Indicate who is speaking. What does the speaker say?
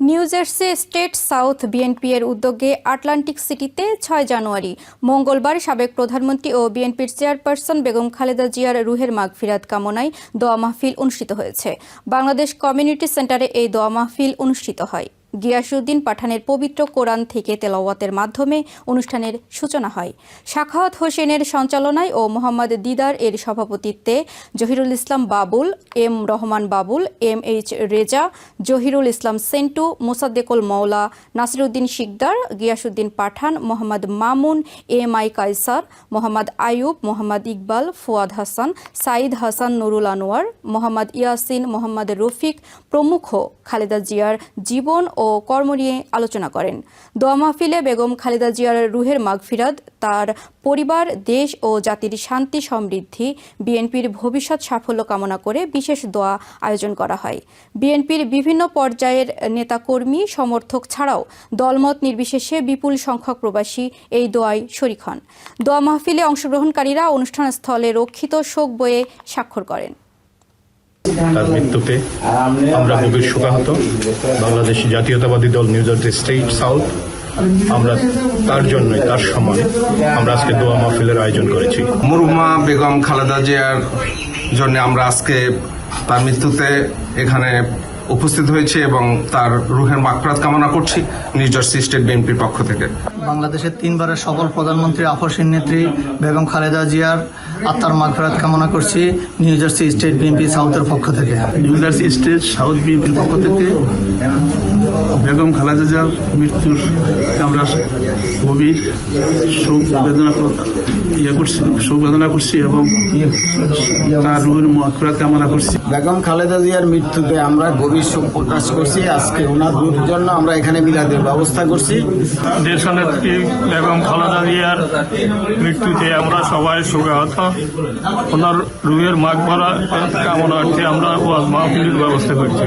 Speaker 1: New Jersey State South BNP এর উদ্যোগে Atlantic সিটিতে ছয় জানুয়ারি, মঙ্গলবার সাবেক প্রধানমন্ত্রী ও বিএনপির চেয়ারপারসন বেগম খালেদা জিয়ার রুহের মাগফিরাত কামনায় দোয়া মাহফিল অনুষ্ঠিত হয়েছে। বাংলাদেশ কমিউনিটি সেন্টারে এই দোয়া মাহফিল অনুষ্ঠিত হয়। গিয়াসুদ্দিন পাঠানের পবিত্র কোরআন থেকে তেলাওয়াতের মাধ্যমে অনুষ্ঠানের সূচনা হয়। শাখাওয়াত হোসেনের সঞ্চালনায় ও মোহাম্মদ দিদার এর সভাপতিত্বে Zahirul Islam Babul, M Rahman Babul, M H Reza, Zahirul Islam Sentu, Mosaddequl Moula Nasiruddin Sikdar, Giasuddin Pathan, Mohammad Mamun, M I Kaiser Mohammad Ayub Mohammad Iqbal, Fuad Hasan, Saeed Hasan Nurul Anwar, Mohammad Yasin, Mohammad Rafiq প্রমুখ খালেদা জিয়ার জীবন ও কর্ম নিয়ে আলোচনা করেন। দোয়া মাহফিলে বেগম খালেদা জিয়ার রুহের মাগফিরাত, তার পরিবার, দেশ ও জাতির শান্তি, সমৃদ্ধি, বিএনপির ভবিষ্যৎ সাফল্য কামনা করে বিশেষ দোয়া আয়োজন করা হয়। বিএনপির বিভিন্ন পর্যায়ের নেতাকর্মী, সমর্থক ছাড়াও দলমত নির্বিশেষে বিপুল সংখ্যক প্রবাসী এই দোয়ায় শরিক হন। দোয়া মাহফিলে অংশগ্রহণকারীরা অনুষ্ঠান স্থলে রক্ষিত শোক বয়ে স্বাক্ষর করেন।
Speaker 2: তার মৃত্যুতে আমরা গভীর শোকাহত। বাংলাদেশ জাতীয়তাবাদী দল নিউ জার্সি স্টেট সাউথ। আমরা তার জন্যই তার সময় আমরা আজকে দোয়া মাহফিলের আয়োজন করেছি।
Speaker 3: মুরুমা বেগম খালেদা জিয়ার জন্য আমরা আজকে তার মৃত্যুতে এখানে উপস্থিত হয়েছি এবং তার রুহের মাকরাত কামনা করছি নিউ জার্সি স্টেট বিএনপির পক্ষ থেকে।
Speaker 4: বাংলাদেশের তিনবারের সফল প্রধানমন্ত্রী আপসীন নেত্রী বেগম খালেদা জিয়ার আত্মার মাগফেরাত কামনা করছি নিউ জার্সি স্টেট বিএনপি সাউথের পক্ষ থেকে।
Speaker 5: নিউ জার্সি স্টেট সাউথ বিএনপির পক্ষ থেকে বেগম খালেদা জিয়ার মৃত্যুর আমরা গভীর শোক বেদনা ইয়ে করছি শোক বেদনা করছি এবং তার রুহের মাকফিরাত কামনা করছি।
Speaker 6: বেগম খালেদা জিয়ার মৃত্যুতে আমরা গভীর শোক প্রকাশ করছি। আজকে ওনার রূপের জন্য আমরা এখানে মিলাদের ব্যবস্থা করছি।
Speaker 7: দেশনেত্রী বেগম খালেদা জিয়ার মৃত্যুতে আমরা সবাই শোকাহত ওনার রুহের মাগ ভরা কামনার্থে আমরা ওয়াজ মাহফিলের ব্যবস্থা করছি।